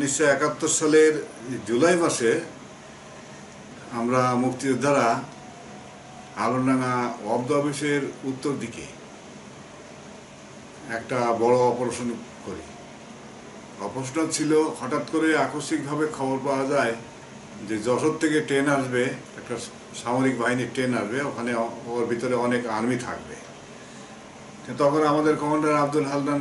উনিশশো একাত্তর সালের জুলাই মাসে আমরা মুক্তিযোদ্ধারা আলমডাঙ্গা অব্দ অফিসের উত্তর দিকে একটা বড় অপারেশন করি। অপারেশনটা ছিল হঠাৎ করে আকস্মিকভাবে খবর পাওয়া যায় যে যশোর থেকে ট্রেন আসবে, একটা সামরিক বাহিনীর ট্রেন আসবে, ওখানে ওর ভিতরে অনেক আর্মি থাকবে। তখন আমাদের কমান্ডার আব্দুল হালদান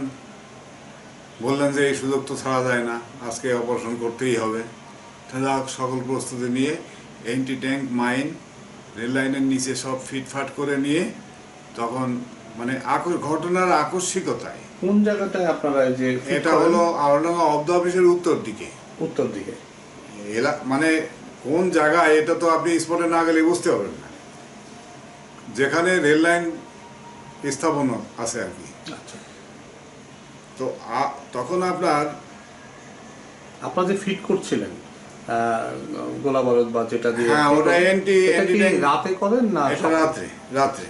বললেন যে এই সুযোগ তো ছাড়া যায় না আজকে অপারেশন করতেই হবে। তাহলে সকল প্রস্তুতি নিয়ে এন্টি ট্যাঙ্ক মাইন রেল লাইনের নিচে সব ফিটফাট করে নিয়ে তখন মানে ঘটনার আকস্মিকতায়। কোন জায়গাটায় আপনারা যে এটা? হলো আওরডাঙ্গা অব্দ অফিসের উত্তর দিকে। উত্তর দিকে। এলা মানে কোন জায়গায় এটা তো আপনি স্পটে না গেলে বুঝতে পারবেন না। যেখানে রেল লাইন স্থাপন আছে আর কি। আচ্ছা। তো তখন আপনার আপনারা যে ফিট করছিলেন গোলা বারুদ বা যেটা দিয়ে হ্যাঁ, ওটা কি রাতে করেন না এটা? রাত্রে রাত্রে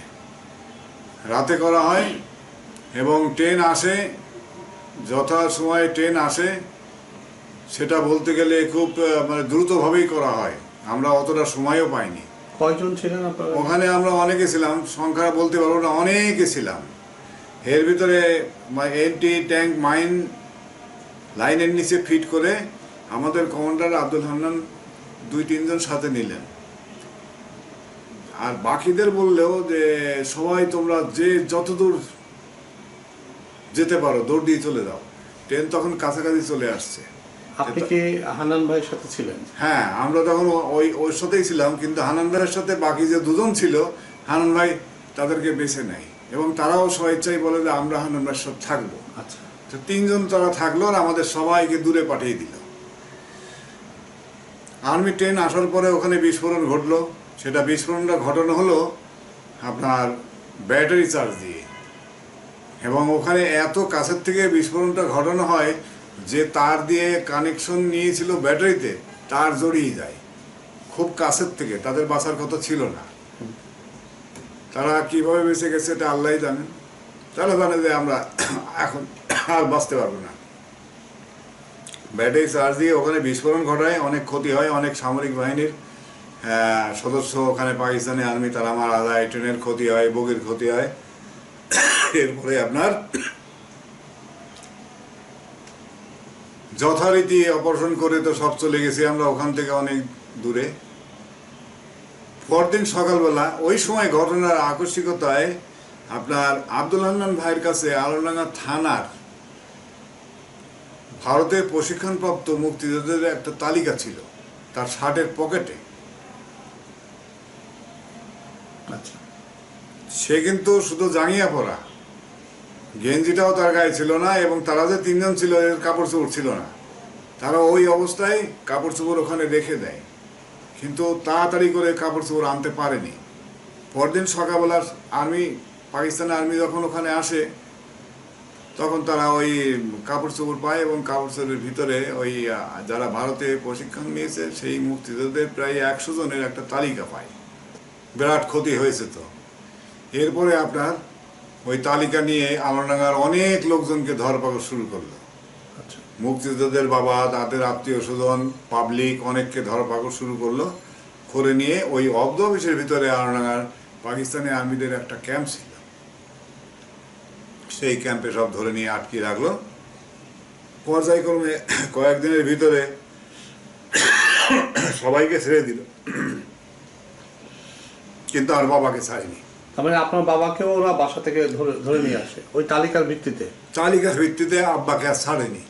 রাতে। করা হয় এবং ট্রেন আসে যথা সময়ে ট্রেন আসে সেটা বলতে গেলে খুব মানে দ্রুতভাবেই করা হয়। আমরা অতটা সময়ও পাইনি। কয়জন ছিলেন আপনারা? ওখানে আমরা অনেকে ছিলাম সংখ্যা বলতে পারব না অনেকে ছিলাম। এর ভিতরে এন্টি ট্যাঙ্ক মাইন লাইনের নিচে ফিট করে আমাদের কমান্ডার আব্দুল হান্নান দুই তিনজন সাথে নিলেন। আর বাকিদের বললেও যে সবাই তোমরা যে যতদূর যেতে পারো দৌড় দিয়ে চলে যাও। ট্রেন তখন কাছাকাছি চলে আসছে। আপনি কি হানান ভাইয়ের সাথে ছিলেন? হ্যাঁ আমরা তখন ওই ওর সাথেই ছিলাম কিন্তু হানান ভাইয়ের সাথে বাকি যে দুজন ছিল হানান ভাই তাদেরকে বেছে নেয়। এবং তারাও স্বেচ্ছাই বলে যে আমরা ভাইয়ের সাথে থাকব। আচ্ছা। তো তিনজন তারা থাকল আর আমাদের সবাইকে দূরে পাঠিয়ে দিল। আর্মি ট্রেন আসার পরে ওখানে বিস্ফোরণ ঘটলো। সেটা বিস্ফোরণটা ঘটানো হলো আপনার ব্যাটারি চার্জ দিয়ে। এবং ওখানে এত কাছের থেকে বিস্ফোরণটা ঘটানো হয় যে তার দিয়ে কানেকশন নিয়েছিল ব্যাটারিতে তার জড়িয়ে যায়। খুব কাছের থেকে তাদের বাঁচার কথা ছিল না। তারা কীভাবে বেঁচে গেছে এটা আল্লাহ জানেন তারা জানে যে আমরা এখন আর বাঁচতে পারব না। ব্যাটারি চার্জ দিয়ে ওখানে বিস্ফোরণ ঘটায়, অনেক ক্ষতি হয়, অনেক সামরিক বাহিনীর সদস্য ওখানে পাকিস্তানি আর্মি, তারা মারা যায়, ট্রেনের ক্ষতি হয়, বগির ক্ষতি হয়। এরপরে আপনার যথারীতি অপারেশন করে তো সব চলে গেছি, আমরা ওখান থেকে অনেক দূরে। পরদিন সকালবেলা ওই সময় ঘটনার আকস্মিকতায় আপনার আব্দুল হান্নান ভাইয়ের কাছে আলোডাঙ্গা থানার ভারতের প্রশিক্ষণপ্রাপ্ত মুক্তিযোদ্ধাদের একটা তালিকা ছিল তার শার্টের পকেটে। আচ্ছা। সে কিন্তু শুধু জাঙিয়া পরা। গেঞ্জিটাও তার গায়ে ছিল না এবং তারা যে তিনজন ছিল এর কাপড় চোপড় ছিল না। তারা ওই অবস্থায় কাপড় চোপড় ওখানে রেখে দেয়। কিন্তু তাড়াতাড়ি করে কাপড় চোপড় আনতে পারেনি। পরদিন সকালবেলা আর্মি, পাকিস্তানের আর্মি যখন ওখানে আসে, তখন তারা ওই কাপড় চোপড় পায় এবং কাপড় চোপড়ের ভিতরে ওই যারা ভারতে প্রশিক্ষণ নিয়েছে, সেই মুক্তিযোদ্ধাদের প্রায় একশো জনের একটা তালিকা পায়। বিরাট ক্ষতি হয়েছে তো। এরপরে আপনার ওই তালিকা নিয়ে আলোনাগার অনেক লোকজনকে ধরপাকড় শুরু করল। মুক্তিযোদ্ধাদের বাবা তাদের আত্মীয় স্বজন পাবলিক অনেককে ধরপাকড় শুরু করল করে নিয়ে ওই অব্দ অফিসের ভিতরে আলোনাগার পাকিস্তানি আর্মিদের একটা ক্যাম্প ছিল। সেই ক্যাম্পে সব ধরে নিয়ে আটকে রাখল। পর্যায়ক্রমে কয়েকদিনের ভিতরে সবাইকে ছেড়ে দিল। কিন্তু আর বাবাকে ছাড়েনি। তার মানে আপনার বাবাকেও ওরা বাসা থেকে ধরে ধরে নিয়ে আসে। ওই তালিকার ভিত্তিতে? তালিকার ভিত্তিতে আব্বাকে আর ছাড়েনি।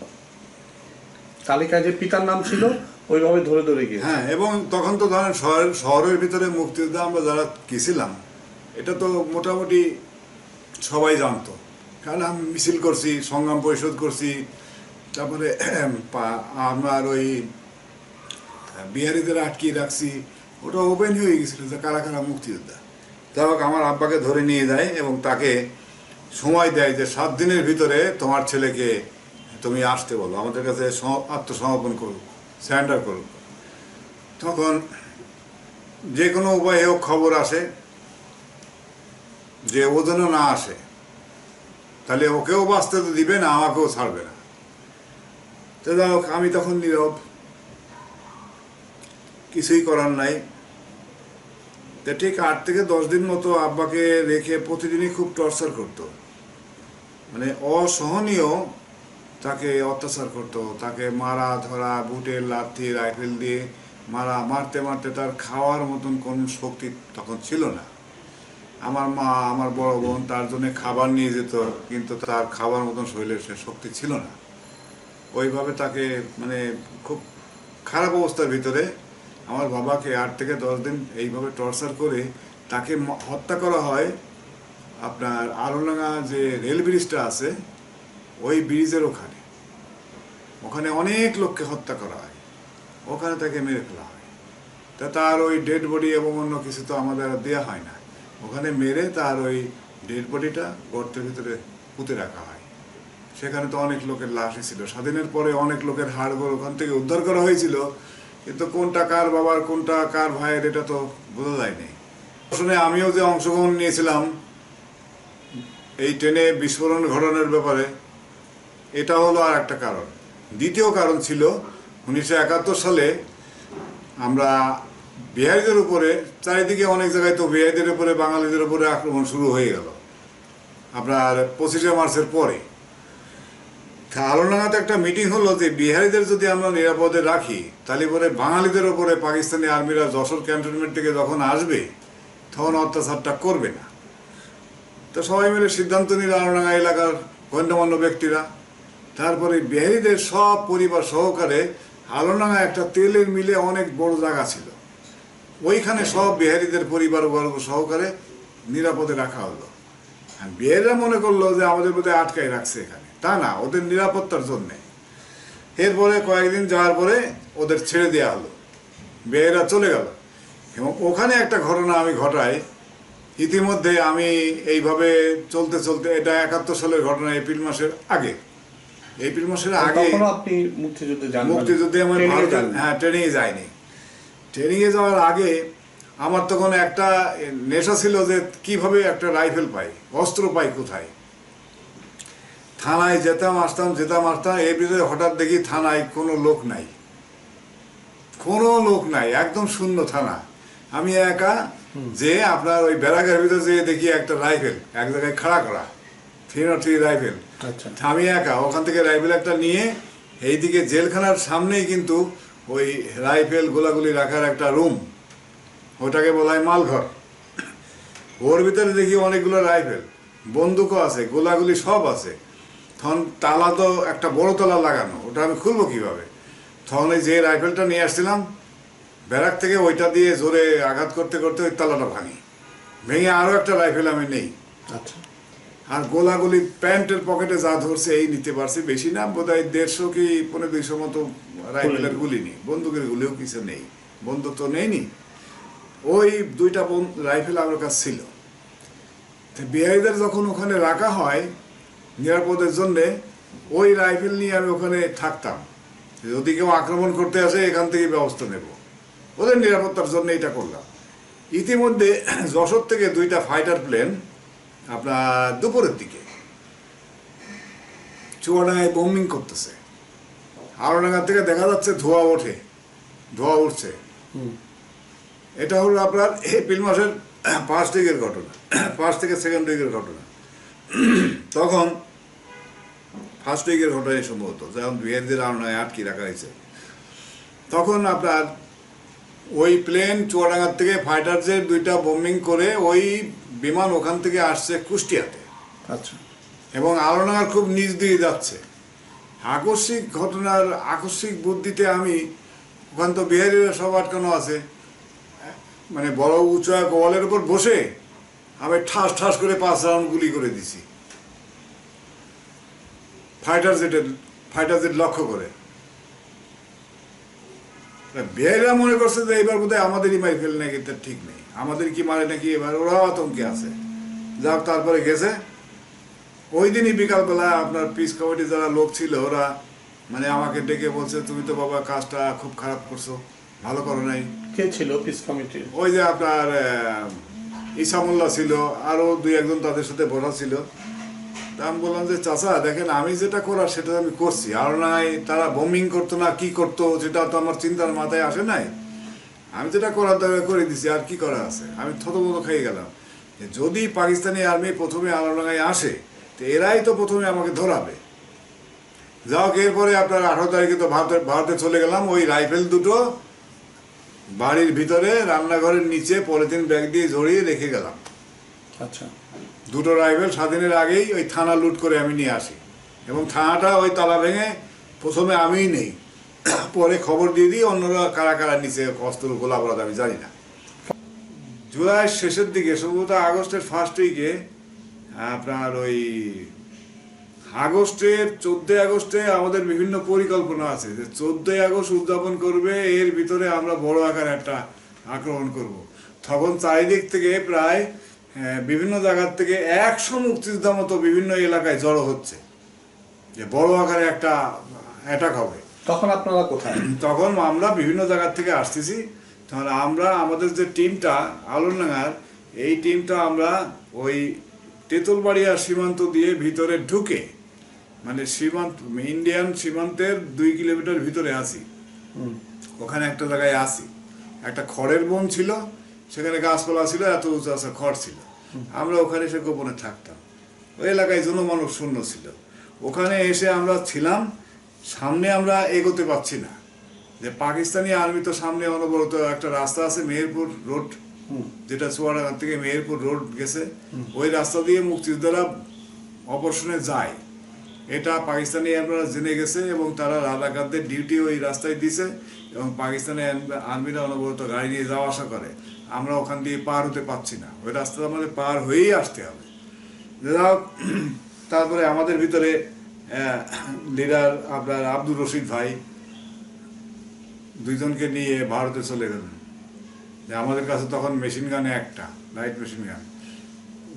তালিকায় যে পিতার নাম ছিল, ওইভাবে ধরে ধরে গিয়ে হ্যাঁ এবং তখন তো ধরেন শহরের শহরের ভিতরে মুক্তিযোদ্ধা আমরা যারা গেছিলাম, এটা তো মোটামুটি সবাই জানতো। কারণ আমি মিছিল করছি, সংগ্রাম পরিশোধ করছি, তারপরে আমার ওই বিহারিদের আটকিয়ে রাখছি, ওটা ওপেন হয়ে গেছিল যে কারা কারা মুক্তিযোদ্ধা। যাই হোক, আমার আব্বাকে ধরে নিয়ে যায় এবং তাকে সময় দেয় যে সাত দিনের ভিতরে তোমার ছেলেকে তুমি আসতে বলো, আমাদের কাছে সম- আত্মসমর্পণ করুক স্যান্ডার করুক তখন যে কোনো উপায়ে হোক খবর আসে, যে ও যেন না আসে, তাহলে ওকেও বাঁচতে তো দিবে না, আমাকেও ছাড়বে না। তো যাই হোক, আমি তখন নীরব, কিছুই করার নাই। তা ঠিক আট থেকে দশ দিন মতো আব্বাকে রেখে প্রতিদিনই খুব টর্চার করতো। মানে অসহনীয় তাকে অত্যাচার করতো, তাকে মারা ধরা বুটের লাথি, রাইফেল দিয়ে মারা, মারতে মারতে তার খাওয়ার মতন কোনো শক্তি তখন ছিল না। আমার মা, আমার বড় বোন তার জন্য খাবার নিয়ে যেত, কিন্তু তার খাবার মতন শরীরের সে শক্তি ছিল না। ওইভাবে তাকে মানে খুব খারাপ অবস্থার ভিতরে আমার বাবাকে আট থেকে দশ দিন এইভাবে টর্চার করে তাকে হত্যা করা হয়। আপনার আলোলাঙা যে রেল ব্রিজটা আছে, ওই ব্রিজের ওখানে। ওখানে অনেক লোককে হত্যা করা হয়। ওখানে তাকে মেরে ফেলা হয়। তা তার ওই ডেড বডি এবং অন্য কিছু তো আমাদের দেওয়া হয় না। ওখানে মেরে তার ওই ডেড বডিটা গর্তের ভিতরে পুঁতে রাখা হয়। সেখানে তো অনেক লোকের লাশই ছিল। স্বাধীনের পরে অনেক লোকের হাড়গোড় ওখান থেকে উদ্ধার করা হয়েছিল। কিন্তু কোনটা কার বাবার, কোনটা কার ভাইয়ের এটা তো বোঝা যায়নি। আসলে আমিও যে অংশগ্রহণ নিয়েছিলাম, এই ট্রেনে বিস্ফোরণ ঘটানোর ব্যাপারে, এটা হলো আর একটা কারণ। দ্বিতীয় কারণ ছিল উনিশশো একাত্তর সালে আমরা বিহারিদের উপরে, চারিদিকে অনেক জায়গায় তো বিহারিদের উপরে, বাঙালিদের উপরে আক্রমণ শুরু হয়ে গেল। আপনার পঁচিশে মার্চের পরে। আলোনাগাতে একটা মিটিং হলো যে বিহারিদের যদি আমরা নিরাপদে রাখি, তাহলে পরে বাঙালিদের উপরে পাকিস্তানি আর্মিরা যশোর ক্যান্টনমেন্ট থেকে যখন আসবে, তখন অত্যাচারটা করবে না। তো সবাই মিলে সিদ্ধান্ত নিল আলোনাগা এলাকার গণ্যমান্য ব্যক্তিরা তারপরে বিহারিদের সব পরিবার সহকারে আলোনাগা একটা তেলের মিলে অনেক বড় জায়গা ছিল। ওইখানে সব বিহারিদের পরিবার বর্গ সহকারে নিরাপদে রাখা হলো। বিহারিরা মনে করল যে আমাদের বোধহয় আটকায় রাখছে এখানে। তা না, ওদের নিরাপত্তার জন্যে। এরপরে কয়েকদিন যাওয়ার পরে ওদের ছেড়ে দেওয়া হলো। বিহারিরা চলে গেল। এবং ওখানে একটা ঘটনা আমি ঘটাই। ইতিমধ্যে আমি এইভাবে চলতে চলতে, এটা একাত্তর সালের ঘটনা, এপ্রিল মাসের আগে। এপ্রিল মাসের আগে আপনি মুক্তিযুদ্ধে যান মুক্তিযুদ্ধে আমার যাননি। হ্যাঁ ট্রেনিংয়ে যায়নি ট্রেনিংয়ে যাওয়ার আগে আমার তখন একটা নেশা ছিল যে কীভাবে একটা রাইফেল পাই অস্ত্র পাই কোথায়। থানায় যেতাম আসতাম যেতাম আসতাম এর ভিতরে হঠাৎ দেখি থানায় কোনো লোক নাই। কোনো লোক নাই একদম শূন্য থানা। আমি একা যে আপনার ওই ব্যারাকের ভিতরে যেয়ে দেখি একটা রাইফেল এক জায়গায় খাড়া করা। থ্রি নট থ্রি রাইফেল আচ্ছা। আমি একা ওখান থেকে রাইফেল একটা নিয়ে এইদিকে জেলখানার সামনেই কিন্তু ওই রাইফেল গোলাগুলি রাখার একটা রুম ওটাকে বলা হয় মালঘর। ওর ভিতরে দেখি অনেকগুলো রাইফেল বন্দুকও আছে গোলাগুলি সব আছে। তখন তালা তো একটা বড় তালা লাগানো ওটা আমি খুলবো কীভাবে? তখন ওই যে রাইফেলটা নিয়ে আসছিলাম ব্যারাক থেকে ওইটা দিয়ে জোরে আঘাত করতে করতে ওই তালাটা ভাঙি। ভেঙে আরও একটা রাইফেল আমি নেই। আচ্ছা। আর গোলাগুলি প্যান্টের পকেটে যা ধরছে এই নিতে পারছি। বেশি না বোধ হয় দেড়শো কি পনেরো দুইশো মতো রাইফেলের গুলি নেই। বন্দুকের গুলিও কিছু নেই। বন্দুক তো নেইনি। ওই দুইটা রাইফেল আমার কাছে ছিল। তো বিহারিদের যখন ওখানে রাখা হয় নিরাপদের জন্যে ওই রাইফেল নিয়ে আমি ওখানে থাকতাম। যদি কেউ আক্রমণ করতে আসে এখান থেকে ব্যবস্থা নেব। ওদের নিরাপত্তার জন্য এটা করলাম। ইতিমধ্যে যশোর থেকে দুইটা ফাইটার প্লেন আপনার দুপুরের দিকে। চুয়াডাঙ্গায় বোমিং করতেছে। আরোডাঙ্গা থেকে দেখা যাচ্ছে ধোঁয়া ওঠে ধোঁয়া উঠছে। এটা হলো আপনার এপ্রিল মাসের পাঁচ দিকের ঘটনা পাঁচ থেকে সেকেন্ড উইকের ঘটনা। তখন ফার্স্ট উইকের ঘটনাই সম্ভবত যখন বিহারদের আরোনায় আটকে রাখা হয়েছে। তখন আপনার ওই প্লেন চুয়াডাঙ্গার থেকে ফাইটারদের দুইটা বোম্বিং করে ওই বিমান ওখান থেকে আসছে কুষ্টিয়াতে। আচ্ছা। এবং আলোনার খুব নিচ দিয়ে যাচ্ছে। আকস্মিক ঘটনার আকস্মিক বুদ্ধিতে আমি ওখান তো বিহারিরা সব আটকানো আছে। মানে বড় উঁচু এক ওয়ালের উপর বসে আমি ঠাস ঠাস করে পাঁচ রাউন্ড গুলি করে দিছি। ফাইটার জেটের ফাইটার জেট লক্ষ্য করে। বিহারিরা মনে করছে যে এবার বোধহয় আমাদেরই মারি ফেলে নাকি তার ঠিক নেই। আমাদের কি মারে নাকি এবার? ওরাও আতঙ্কে আছে। যাক তারপরে গেছে। ওই দিনই বিকালবেলা আপনার পিস কমিটি যারা লোক ছিল ওরা মানে আমাকে ডেকে বলছে তুমি তো বাবা কাজটা খুব খারাপ করছ ভালো করো নাই। কে ছিল পিস কমিটি ওই যে আপনার ইসামুল্লাহ ছিল আরও দুই একজন তাদের সাথে বসা ছিল। আমি বললাম যে, চাচা, দেখেন, আমি যেটা করার সেটা আমি করছি। আর নাই, তারা বোমিং করতো না, কি করতো যেটা তো আমার চিন্তার মাথায় আসে নাই। আমি যেটা করার দরকার করে দিছি, আর কি করা আছে? আমি থতমত খেয়ে গেলাম। যদি পাকিস্তানি আর্মি প্রথমে আলোনাগায় আসে, তো এরাই তো প্রথমে আমাকে ধরাবে। যাও এরপরে আপনার আঠারো তারিখে তো ভারতে ভারতে চলে গেলাম, ওই রাইফেল দুটো বাড়ির ভিতরে রান্নাঘরের নিচে পলিথিন ব্যাগ দিয়ে জড়িয়ে রেখে গেলাম। আচ্ছা। দুটো রাইফেল স্বাধীনের আগেই ওই থানা লুট করে আমি নিয়ে আসি। এবং থানাটা ওই তালা ভেঙে প্রথমে আমিই নেই। পরে খবর দিয়ে দিই, অন্যরা কারা কারা নিচে অস্ত্র গোলা বরাদ, আমি জানি না। জুলাই শেষের দিকে, সম্ভবত আগস্টের ফার্স্ট উইকে আপনার ওই আগস্টের চোদ্দই আগস্টে আমাদের বিভিন্ন পরিকল্পনা আছে যে চোদ্দই আগস্ট উদযাপন করবে, এর ভিতরে আমরা বড় আকারে একটা আক্রমণ করব। তখন চারিদিক থেকে প্রায় বিভিন্ন জায়গার থেকে একশো মুক্তিযোদ্ধা মতো বিভিন্ন এলাকায় জড়ো হচ্ছে। যে বড় আকারে একটা অ্যাটাক হবে। তখন আপনারা কোথায়? তখন আমরা বিভিন্ন জায়গার থেকে আসতেছি। তাহলে আমরা আমাদের যে টিমটা আলোনাগার এই টিমটা আমরা ওই তেঁতুলবাড়িয়া সীমান্ত দিয়ে ভিতরে ঢুকে মানে সীমান্ত ইন্ডিয়ান সীমান্তের দুই কিলোমিটার ভিতরে আছি। হুম। ওখানে একটা জায়গায় আসি একটা খড়ের বন ছিল সেখানে গাছপালা ছিল এত উঁচু আছে খড় ছিল। আমরা ওখানে এসে গোপনে থাকতাম। ওই এলাকায় জনমানব শূন্য ছিল। ওখানে এসে আমরা ছিলাম সামনে আমরা এগোতে পারছি না। যে পাকিস্তানি আর্মি তো সামনে অনবরত একটা রাস্তা আছে মেহেরপুর রোড। যেটা চুয়াডাঙ্গা থেকে মেহেরপুর রোড গেছে। ওই রাস্তা দিয়ে মুক্তিযোদ্ধারা অপারেশনে যায়। এটা পাকিস্তানি আর্মিরা জেনে গেছে এবং তারা রাজাকারদের ডিউটি ওই রাস্তায় দিছে এবং পাকিস্তানি আর্মিরা অনবরত গাড়ি নিয়ে যাওয়া আসা করে। আমরা ওখান দিয়ে পার হতে পারছি না। ওই রাস্তা আমাদের পার হয়েই আসতে হবে। তারপরে আমাদের ভিতরে লিডার আপনার আব্দুর রশিদ ভাই দুইজনকে নিয়ে ভারতে চলে গেলেন যে আমাদের কাছে তখন মেশিন গান একটা, লাইট মেশিন গান।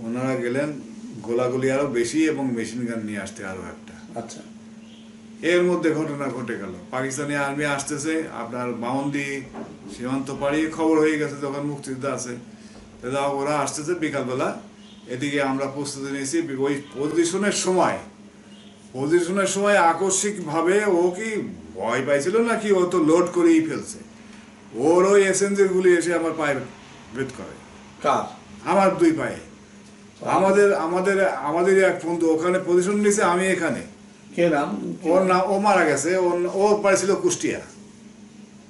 ওনারা গেলেন গোলাগুলি আরও বেশি এবং মেশিন গান নিয়ে আসতে আরও একটা। আচ্ছা। এর মধ্যে ঘটনা ঘটে গেল। পাকিস্তানি আর্মি আসতেছে আপনার বাউন্দি সীমান্ত পাড়িয়ে খবর হয়ে গেছে যখন মুক্তিযুদ্ধ আছে। ওরা আসতেছে বিকালবেলা। এদিকে আমরা প্রস্তুতি নিয়েছি ওই পজিশনের সময়। পজিশনের সময় আকস্মিকভাবে ও কি ভয় পাইছিল নাকি ও তো লোড করেই ফেলছে। ওর ওই এসএনজির গুলি এসে আমার পায়ে ভেদ করে। কার? আমার দুই পায়ে। আমাদের আমাদের আমাদের এক বন্ধু ওখানে পজিশন নিয়েছে আমি এখানে। কে নাম ওর নাম ও মারা গেছে ও পাইছিল কুষ্টিয়া।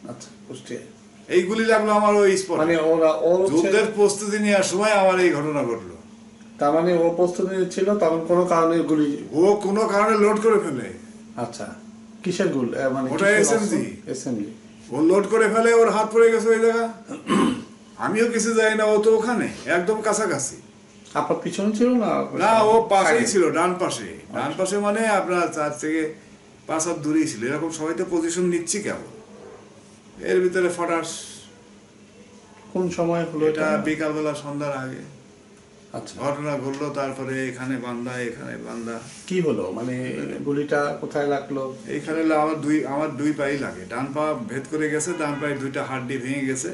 আচ্ছা কুষ্টিয়া। এইগুলি লাগল আমার ওই স্পট মানে ওরা হচ্ছে- যুদ্ধের প্রস্তুতি নেওয়ার সময় আমার এই ঘটনা ঘটলো। তার মানে ও প্রস্তুতি ছিল তখন কোনো কারণে গুলি ও কোনো কারণে লোড করে ফেলে। আচ্ছা কিসের গুল? মানে ওটা SMG এসএমজি ও লোড করে ফেলে ওর হাত পড়ে গেছে ওই জায়গা। আমিও কিছু যাই না ও তো ওখানে একদম কাছাকাছি। আপনার পিছনে ছিল না? না ও পাশেই ছিল ডান পাশে। ডান পাশে মানে আপনার চার থেকে পাঁচ হাত দূরেই ছিল। এরকম সবাই তো পজিশন নিচ্ছি কেমন এর ভিতরে ফটাস। কোন সময় হলো এটা বিকালবেলা সন্ধ্যার আগে। আচ্ছা। ঘটনা ঘটলো তারপরে এখানে বান্দা এখানে বান্দা। কি হলো? মানে গুলিটা কোথায় লাগল? এইখানে লা- আমার দুই আমার দুই পাই লাগে। ডান পা ভেদ করে গেছে ডান পায়ে দুইটা হাড্ডি ভেঙে গেছে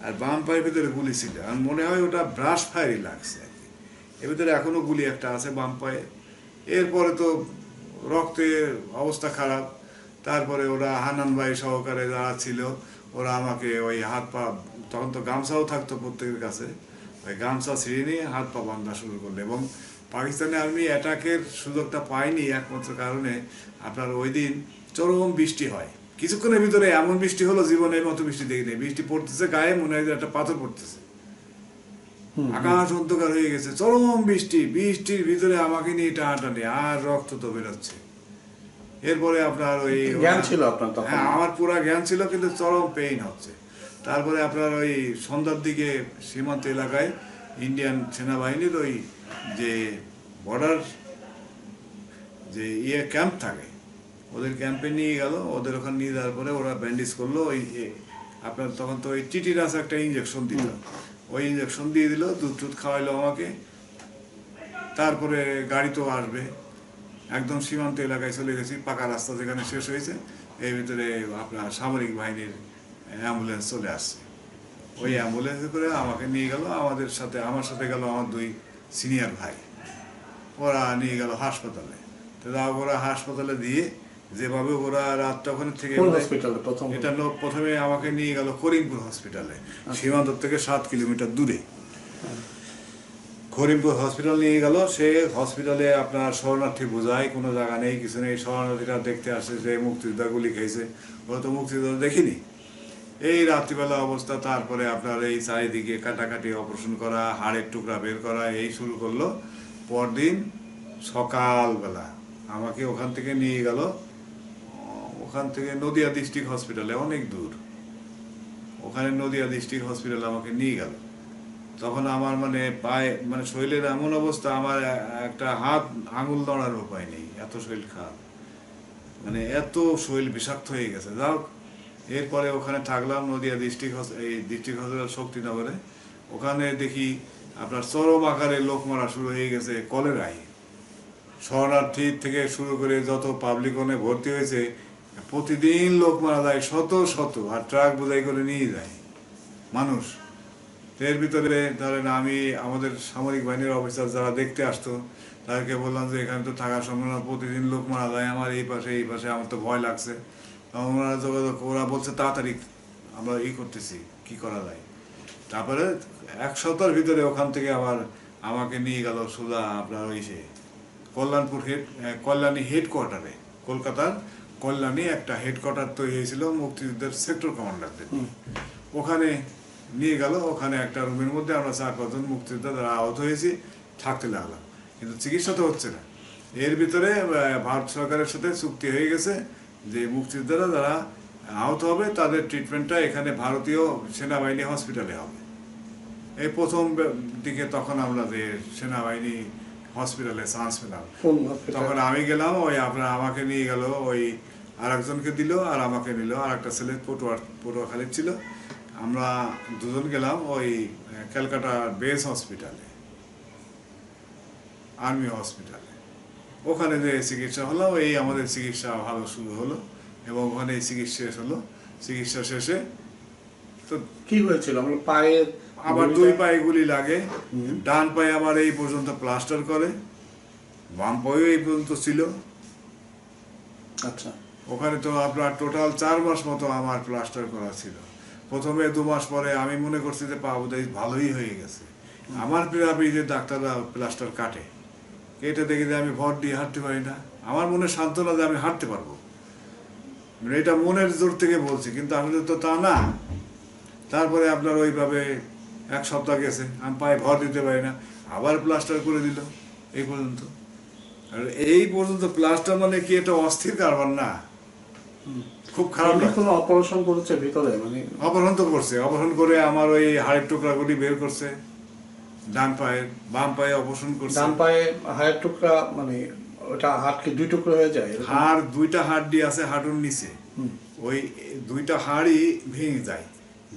আর বাম পায়ের ভিতরে গুলি ছিল। আর মনে হয় ওটা ব্রাশ ফায়ারই লাগছে। এর ভিতরে এখনও গুলি একটা আছে বাম পায়ে। এরপরে তো রক্তের অবস্থা খারাপ। তারপরে ওরা হানান ভাই সহকারে যারা ছিল, ওরা আমাকে ওই হাত পা, তখন তো গামছাও থাকতো প্রত্যেকের কাছে। ওই গামছা ছিঁড়ে নিয়ে হাত পা বান্ধা শুরু করল এবং পাকিস্তানি আর্মি অ্যাটাকের সুযোগটা পায়নি একমাত্র কারণে আপনার ওই দিন চরম বৃষ্টি হয়। কিছুক্ষণের ভিতরে এমন বৃষ্টি হলো জীবনের মতো বৃষ্টি দেখিনি। বৃষ্টি পড়তেছে, গায়ে মনে হয় একটা পাথর পড়তেছে। আকাশ অন্ধকার হয়ে গেছে। চরম বৃষ্টি বৃষ্টির ভিতরে আমাকে নিয়ে টানাটানি আর রক্ত তো বেরোচ্ছে। এরপরে আপনার ওই জ্ঞান ছিল আপনার হ্যাঁ আমার পুরা জ্ঞান ছিল কিন্তু চরম পেইন হচ্ছে। তারপরে আপনার ওই সন্ধ্যার দিকে সীমান্ত এলাকায় ইন্ডিয়ান সেনাবাহিনীর ওই যে বর্ডার যে ইয়ে ক্যাম্প থাকে ওদের ক্যাম্পে নিয়ে গেল ওদের ওখানে নিয়ে যাওয়ার পরে ওরা ব্যান্ডেজ করল ওই আপনার তখন তো ওই টিটিরাস একটা ইঞ্জেকশন দিল ওই ইঞ্জেকশন দিয়ে দিল দুধ টুধ খাওয়াইলো আমাকে। তারপরে গাড়ি তো আসবে। একদম সীমান্ত এলাকায় চলে গেছি, পাকা রাস্তা যেখানে শেষ হয়েছে, এর ভিতরে আপনার সামরিক বাহিনীর অ্যাম্বুলেন্স চলে আসছে। ওই অ্যাম্বুলেন্সে করে আমাকে নিয়ে গেল, আমাদের সাথে, আমার সাথে গেল আমার দুই সিনিয়র ভাই। ওরা নিয়ে গেল হাসপাতালে। তো ওরা হাসপাতালে দিয়ে যেভাবে ওরা রাতটা ওখানে থেকে হসপিটালে প্রথম এটা প্রথমে আমাকে নিয়ে গেল করিমপুর হসপিটালে সীমান্ত থেকে সাত কিলোমিটার দূরে। করিমপুর হসপিটাল নিয়ে গেল। সে হসপিটালে আপনার শরণার্থী বোঝায় কোনো জায়গা নেই কিছু নেই। শরণার্থীরা দেখতে আসে যে মুক্তিযোদ্ধা গুলি খেয়েছে। ওরা তো মুক্তিযোদ্ধা দেখিনি। এই রাত্রিবেলা অবস্থা তারপরে আপনার এই চারিদিকে কাটাকাটি অপারেশন করা হাড়ের টুকরা বের করা এই শুরু করল। পরদিন সকালবেলা আমাকে ওখান থেকে নিয়ে গেল ওখান থেকে নদিয়া ডিস্ট্রিক্ট হসপিটালে অনেক দূর। ওখানে নদিয়া ডিস্ট্রিক্ট হসপিটালে আমাকে নিয়ে গেল। তখন আমার মানে পায়ে মানে শরীরের এমন অবস্থা, আমার একটা হাত আঙুল নড়ার উপায় নেই, এত শরীর খারাপ। মানে এত শরীর বিষাক্ত হয়ে গেছে। যাও এরপরে ওখানে থাকলাম নদিয়া ডিস্ট্রিক্ট এই ডিস্ট্রিক্ট হসপিটাল শক্তিনগরে। ওখানে দেখি আপনার চরম আকারে লোক মারা শুরু হয়ে গেছে, কলেরায়। শরণার্থী থেকে শুরু করে যত পাবলিক ভর্তি হয়েছে প্রতিদিন লোক মারা যায় শত শত, আর ট্রাক বোঝাই করে নিয়ে যায়। মানুষ। এর ভিতরে ধরেন আমি, আমাদের সামরিক বাহিনীর অফিসার যারা দেখতে আসতো, তাদেরকে বললাম যে এখানে তো থাকার সম্ভব না, প্রতিদিন লোক মারা যায় আমার এই পাশে এই পাশে, আমার তো ভয় লাগছে। ওনারা যোগাযোগ, ওরা বলছে, তাড়াতাড়ি আমরা ই করতেছি, কি করা যায়? তারপরে এক সপ্তাহের ভিতরে ওখান থেকে আবার আমাকে নিয়ে গেল সোজা আপনার ওই সে কল্যাণপুর হেড কল্যাণী হেডকোয়ার্টারে কলকাতার কল্যাণী একটা হেডকোয়ার্টার তৈরি হয়েছিল মুক্তিযুদ্ধের সেক্টর কমান্ডারদের ওখানে নিয়ে গেল ওখানে একটা রুমের মধ্যে আমরা চার পাঁচজন মুক্তিযোদ্ধা যারা আহত হয়েছি থাকতে লাগলাম। কিন্তু চিকিৎসা তো হচ্ছে না। এর ভিতরে ভারত সরকারের সাথে চুক্তি হয়ে গেছে যে মুক্তিযোদ্ধারা যারা আহত হবে তাদের ট্রিটমেন্টটা এখানে ভারতীয় সেনাবাহিনী হসপিটালে হবে। এই প্রথম দিকে তখন আমরা যে সেনাবাহিনী হসপিটালে পেলাম তখন আমি গেলাম ওই আপনার আমাকে নিয়ে গেল ওই আর একজনকে দিল আর আমাকে নিল আর একটা ছেলে পটুয়ার পটুয়াখালীর ছিল। আমরা দুজন গেলাম ওই ক্যালকাটা বেস হসপিটালে আর্মি হসপিটালে ওখানে যে চিকিৎসা হলো এই আমাদের চিকিৎসা ভালো শুরু হলো এবং ওখানে চিকিৎসা শেষ হলো। চিকিৎসা শেষে তো কি হয়েছিল? আমার পায়ে আবার দুই পায়ে গুলি লাগে ডান পায়ে আমার এই পর্যন্ত প্লাস্টার করে বাম পায়েও এই পর্যন্ত ছিল। আচ্ছা। ওখানে তো আপনার টোটাল চার মাস মতো আমার প্লাস্টার করা ছিল। প্রথমে দু মাস পরে আমি মনে করছি যে পা বোধহয় ভালোই হয়ে গেছে। আমার পিরাপিতে ডাক্তাররা প্লাস্টার কাটে। কেটে দেখে যে আমি ভর দিয়ে হাঁটতে পারি না। আমার মনে সান্ত্বনা যে আমি হাঁটতে পারব। মানে এটা মনের জোর থেকে বলছি কিন্তু আসলে তো তা না। তারপরে আপনার ওইভাবে এক সপ্তাহ গেছে আমি পায়ে ভর দিতে পারি না আবার প্লাস্টার করে দিল এই পর্যন্ত। আর এই পর্যন্ত প্লাস্টার মানে কি এটা অস্থির কারবার না। খুব খারাপ কোনো অপারেশন করেছে ভিতরে মানে? অপহরণ তো করছে অপহরণ করে আমার ওই হাড়ের টুকরাগুলি বের করছে ডান পায়ে বাম পায়ে অপারেশন করছে। ডান পায়ে হাড়ের টুকরা মানে ওটা হাট কি দুই টুকরো হয়ে যায়? হাড় দুইটা হাড্ডি আছে হাঁটুর নিচে। ওই দুইটা হাড়ই ভেঙে যায়।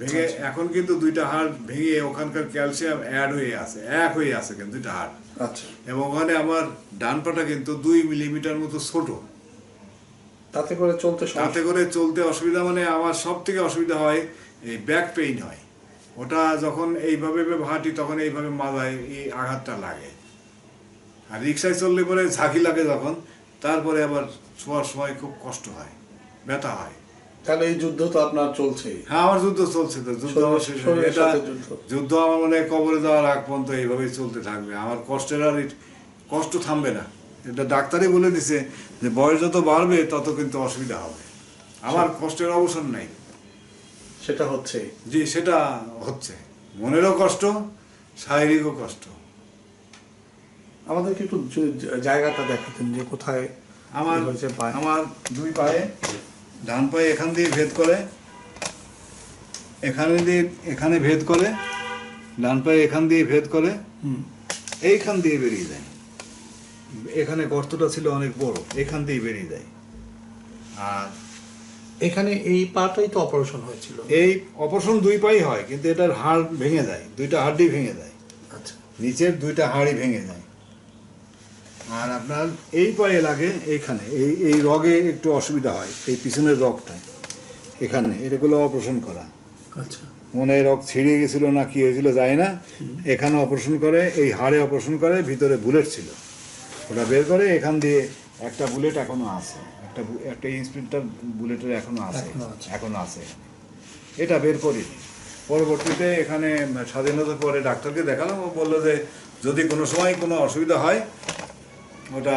ভেঙে এখন কিন্তু দুইটা হাড় ভেঙে ওখানকার ক্যালসিয়াম অ্যাড হয়ে আছে এক হয়ে আছে কিন্তু দুইটা হাড়। আচ্ছা। এবং ওখানে আমার ডান পাটা কিন্তু দুই মিলিমিটার মতো ছোট। তাতে করে চলতে তাতে করে চলতে অসুবিধা মানে আমার সব থেকে অসুবিধা হয় এই ব্যাক পেইন হয়। ওটা যখন এইভাবে হাঁটি তখন এইভাবে মাথায় এই আঘাতটা লাগে। আর রিক্সায় চললে পরে ঝাঁকি লাগে যখন তারপরে আবার শোয়ার সময় খুব কষ্ট হয় ব্যথা হয়। তাহলে এই যুদ্ধ তো আপনার চলছেই। হ্যাঁ আমার যুদ্ধ চলছে তো যুদ্ধ শরীর- আমার শেষ হয়নি। এটা যুদ্ধ। আমার মানে কবরে যাওয়ার আগ পর্যন্ত এইভাবেই চলতে থাকবে। আমার কষ্টের আর কষ্ট থামবে না। এটা ডাক্তারই বলে দিছে যে বয়স যত বাড়বে তত কিন্তু অসুবিধা হবে। আমার কষ্টের অবসর নাই। সেটা হচ্ছে। জি সেটা হচ্ছে। মনেরও কষ্ট শারীরিকও কষ্ট। আমাদেরকে একটু জায়গাটা দেখাতেন যে কোথায় আমার? আমার দুই পায়ে ডান পায়ে এখান দিয়ে ভেদ করে এখানে দিয়ে এখানে ভেদ করে ডান পায়ে এখান দিয়ে ভেদ করে হুম। এইখান দিয়ে বেরিয়ে যায়। এখানে গর্তটা ছিল অনেক বড় এখান দিয়ে বেরিয়ে যায়। আর এখানে এই পাটাই তো অপারেশন হয়েছিল। এই অপারেশন দুই পাই হয় কিন্তু এটার হাড় ভেঙে যায় দুইটা হাড়ই ভেঙে যায়। আচ্ছা। নিচের দুইটা হাড়ি ভেঙে যায়। আর আপনার এই পায়ে লাগে এইখানে এই এই রগে একটু অসুবিধা হয় এই পিছনের রগটায় এখানে এটাগুলো অপারেশন করা। আচ্ছা। মনে হয় রগ ছিঁড়ে গেছিল না কি হয়েছিল যায় না। এখানে অপারেশন করে এই হাড়ে অপারেশন করে ভিতরে বুলেট ছিল। ওটা বের করে এখান দিয়ে একটা বুলেট এখনও আছে। একটা একটা ইন্সপেক্টর বুলেটের এখনও আছে। এখনও আছে। এটা বের করি। পরবর্তীতে এখানে স্বাধীনতার পরে ডাক্তারকে দেখালাম। ও বলল যে যদি কোনো সময় কোনো অসুবিধা হয় ওটা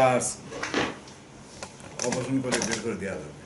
অপারেশন করে বের করে দেওয়া যাবে